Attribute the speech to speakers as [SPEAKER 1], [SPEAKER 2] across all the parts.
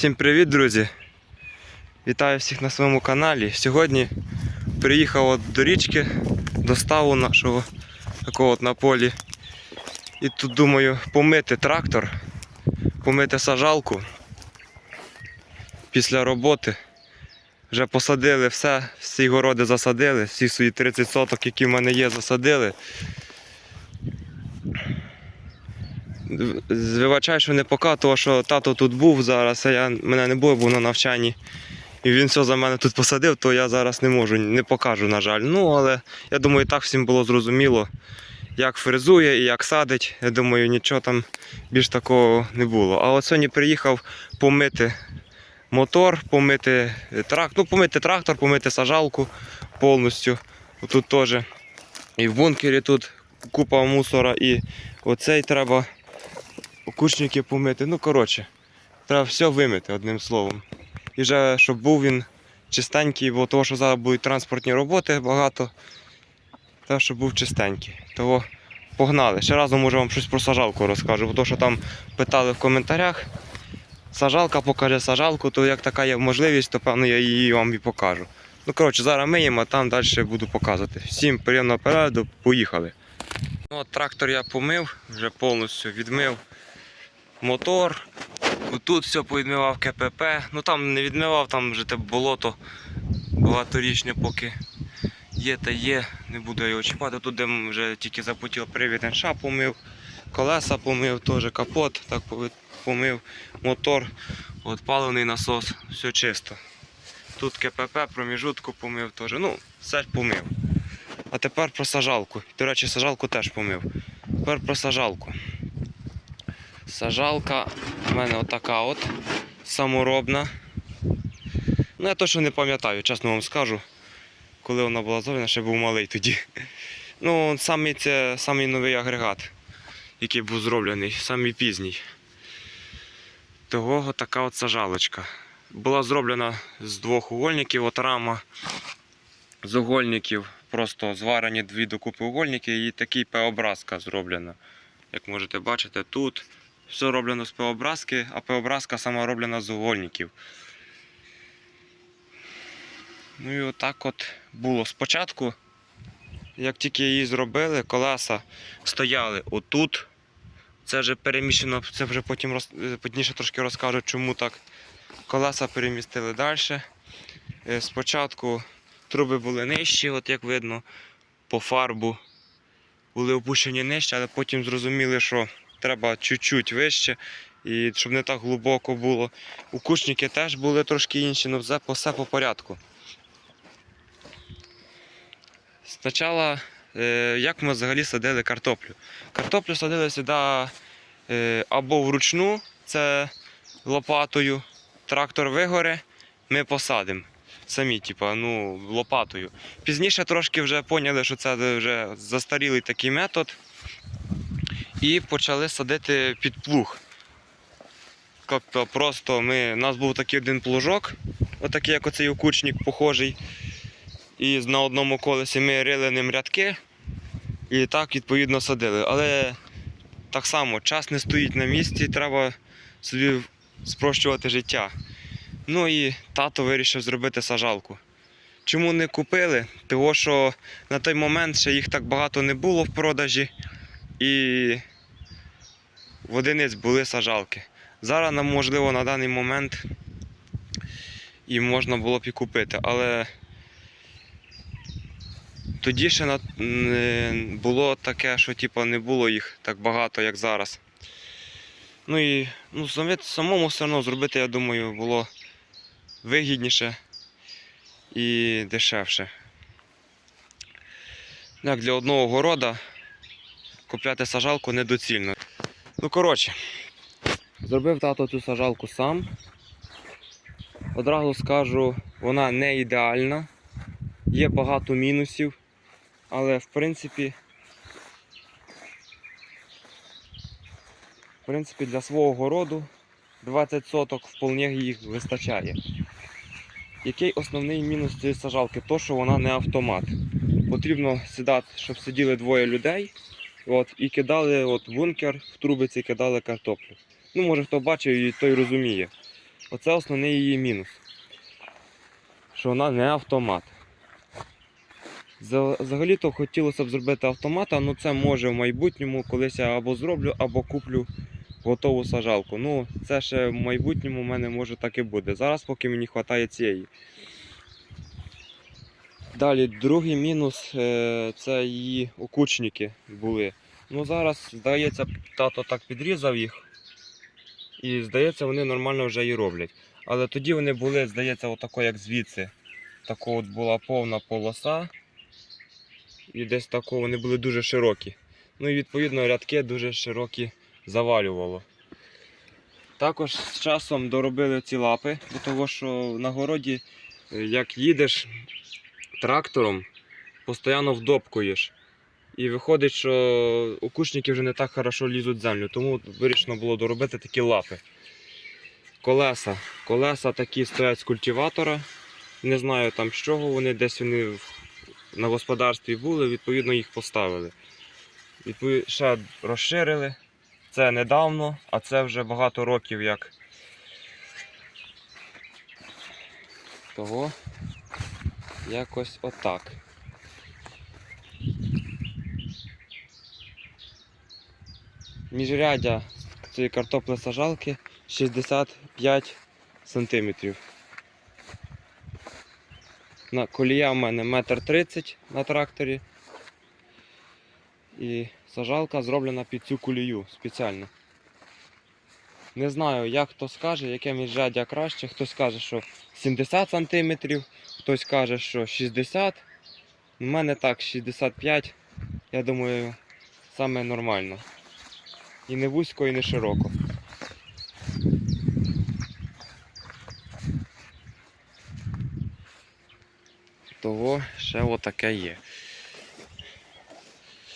[SPEAKER 1] Всім привіт, друзі! Вітаю всіх на своєму каналі. Сьогодні приїхав от до річки, до ставу нашого такого от на полі. І тут думаю помити трактор, помити сажалку після роботи. Вже посадили все, всі городи засадили, всі свої 30 соток, які в мене є, засадили. Вибачаю, що не пока, тому що тато тут був зараз, а я мене не було, був на навчанні. І він все за мене тут посадив, то я зараз не можу, не покажу, на жаль. Ну, але я думаю, так всім було зрозуміло, як фрезує і як садить. Я думаю, нічого там більш такого не було. А от сьогодні приїхав помити мотор, помити трактор, ну, помити трактор, помити сажалку повністю. Тут теж. І в бункері тут купа мусора, і оцей треба окучники помити. Ну, коротше, треба все вимити, одним словом. І вже щоб був він чистенький, бо того, що зараз будуть транспортні роботи багато. Треба, щоб був чистенький. Того погнали. Ще разом може вам щось про сажалку розкажу, бо то, що там питали в коментарях. Сажалка покаже сажалку, то як така є можливість, то певно я її вам і покажу. Ну, коротше, зараз миємо, а там далі буду показувати. Всім приємного перегляду, поїхали. Ну, трактор я помив, вже повністю відмив мотор. Тут все повідмивав КПП. Ну там не відмивав, там вже те болото багаторічне, поки є та є, не буду його чіпати. Тут де вже тільки запотів привід НШ помив, колеса помив, теж капот так помив, мотор, от паливний насос, все чисто. Тут КПП, проміжутку помив теж. Ну, все помив. А тепер про сажалку. До речі, сажалку теж помив. Тепер про сажалку. Сажалка в мене отака от саморобна. Ну, я точно не пам'ятаю, чесно вам скажу. Коли вона була зроблена, ще був малий тоді. Ну, самий це самий новий агрегат, який був зроблений, самий пізній. Того така от сажалочка. Була зроблена з двох угольників, от рама з угольників, просто зварені дві докупи угольники і такий П-образка зроблена. Як можете бачити, тут все роблено з П-образки, а П-образка сама роблена з угольників. Ну і отак от було. Спочатку, як тільки її зробили, колеса стояли отут. Це вже переміщено, це вже потім роз, пізніше трошки розкажу, чому так. Колеса перемістили далі. Е, Спочатку труби були нижчі, от як видно, по фарбу були опущені нижче, але потім зрозуміли, що треба чуть-чуть вище, і щоб не так глибоко було. Укучники теж були трошки інші, але все, по- все по порядку. Спочатку, е, як ми взагалі садили картоплю. Картоплю садили сюди е, або вручну, це лопатою, трактор вигоре, ми посадимо. Самі, типа, ну, лопатою. Пізніше трошки вже поняли, що це вже застарілий такий метод. І почали садити під плуг. Тобто просто ми, у нас був такий один плужок, отакий, як оцей окучник похожий. І на одному колесі ми рили ним рядки і так відповідно садили. Але так само час не стоїть на місці, треба собі спрощувати життя. Ну і тато вирішив зробити сажалку. Чому не купили? Того, що на той момент ще їх так багато не було в продажі, і в одиниць були сажалки. Зараз нам, можливо, на даний момент і можна було б і купити, але тоді ще було таке, що типу, не було їх так багато, як зараз. Ну і ну, самому все одно зробити, я думаю, було вигідніше і дешевше. Як для одного города купляти сажалку недоцільно. Ну, коротше, зробив тато цю сажалку сам. Одразу скажу, вона не ідеальна, є багато мінусів, але в принципі, в принципі для свого городу 20 соток вполне їх вистачає. Який основний мінус цієї сажалки? То, що вона не автомат. Потрібно сідати, щоб сиділи двоє людей от, і кидали от, бункер в трубиці кидали картоплю. Ну, може хто бачив і той розуміє. Оце основний її мінус. Що вона не автомат. Взагалі-то хотілося б зробити автомат, але це може в майбутньому колись я або зроблю, або куплю готову сажалку. Ну, це ще в майбутньому в мене може так і буде. Зараз поки мені вистачає цієї. Далі, другий мінус е, це її окучники були. Ну зараз, здається, тато так підрізав їх. І здається, вони нормально вже і роблять. Але тоді вони були, здається, отако, як звідси. Тако от була повна полоса. І десь тако вони були дуже широкі. Ну і відповідно рядки дуже широкі завалювало. Також з часом доробили ці лапи, до того що на городі, е, як їдеш трактором, постійно вдопкуєш. І виходить, що окушники вже не так хорошо лізуть в землю, тому вирішено було доробити такі лапи. Колеса. Колеса такі стоять з культиватора. Не знаю там з чого вони, десь вони на господарстві були, відповідно їх поставили. Відповідно, ще розширили. Це недавно, а це вже багато років як. Того якось отак. Міжрядя цієї картоплесажалки 65 см. На колія в мене 1,30 м на тракторі. І сажалка зроблена під цю колію спеціально. Не знаю, як хто скаже, яке міжряддя краще. Хтось каже, що 70 см, хтось каже, що 60 У мене так, 65, я думаю, саме нормально. І не вузько, і не широко. Того ще отаке є.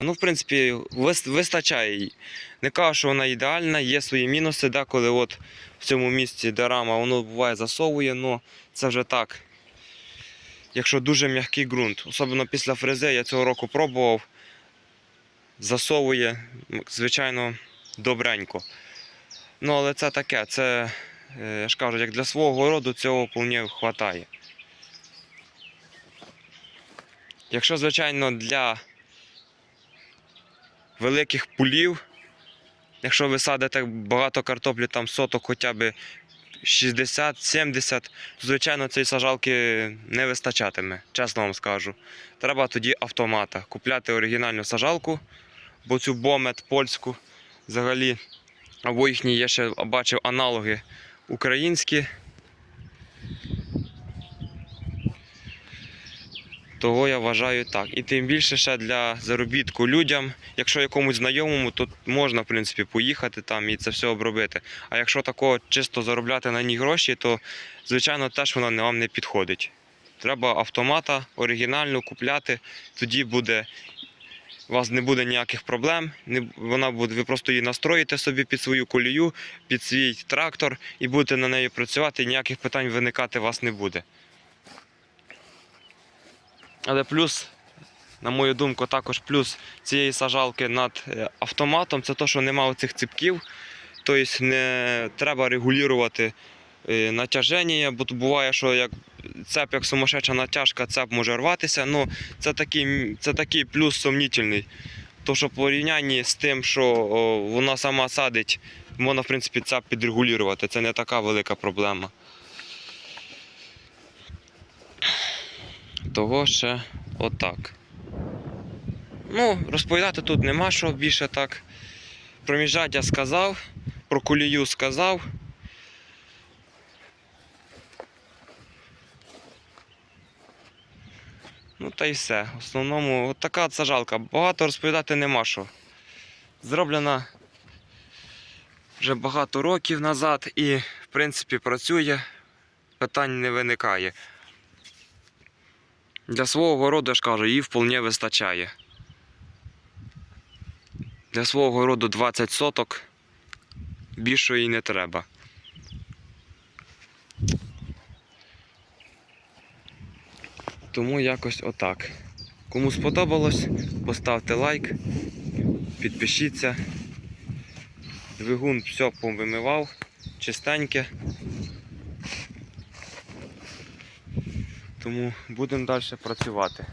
[SPEAKER 1] Ну, в принципі, вистачає їй. Не кажу, що вона ідеальна, є свої мінуси, деколи от в цьому місці, де рама, воно буває засовує, але це вже так. Якщо дуже м'який ґрунт. Особливо після фрези я цього року пробував. Засовує, звичайно, добренько. Ну, але це таке, це, е, я ж кажу, як для свого городу цього вполне вистачає. Якщо, звичайно, для великих пулів, якщо ви садите багато картоплі, там соток хоча б 60-70, то, звичайно, цієї сажалки не вистачатиме, чесно вам скажу. Треба тоді автомата. Купляти оригінальну сажалку, бо цю бомет польську взагалі, або їхні є ще бачив аналоги українські. Того я вважаю так. І тим більше ще для заробітку людям. Якщо якомусь знайомому, то можна, в принципі, поїхати там і це все обробити. А якщо такого чисто заробляти на ній гроші, то звичайно теж воно не- вам не підходить. Треба автомата оригінальну купляти, тоді буде. У вас не буде ніяких проблем. Не, вона буде, ви просто її настроїте собі під свою колію, під свій трактор і будете на неї працювати, і ніяких питань виникати у вас не буде. Але плюс, на мою думку, також плюс цієї сажалки над е, автоматом це те, що немає цих ципків. Тобто не треба регулювати е, натяження, бо буває, що як цеп, як сумасшедша натяжка, цеп може рватися. Ну, це такий, це такий плюс сумнітельний. То, що в порівнянні з тим, що вона сама садить, можна, в принципі, цеп підрегулювати. Це не така велика проблема. Того ще отак. Ну, розповідати тут нема що більше так. Про міжряддя сказав, про колію сказав. Ну та й все. В основному от така сажалка. Багато розповідати нема що. Зроблена вже багато років назад і, в принципі, працює, питань не виникає. Для свого городу, я ж кажу, її вполне вистачає. Для свого городу 20 соток більшої і не треба. Тому якось отак. Кому сподобалось, поставте лайк, підпишіться. Двигун все повимивав, чистеньке. Тому будемо далі працювати.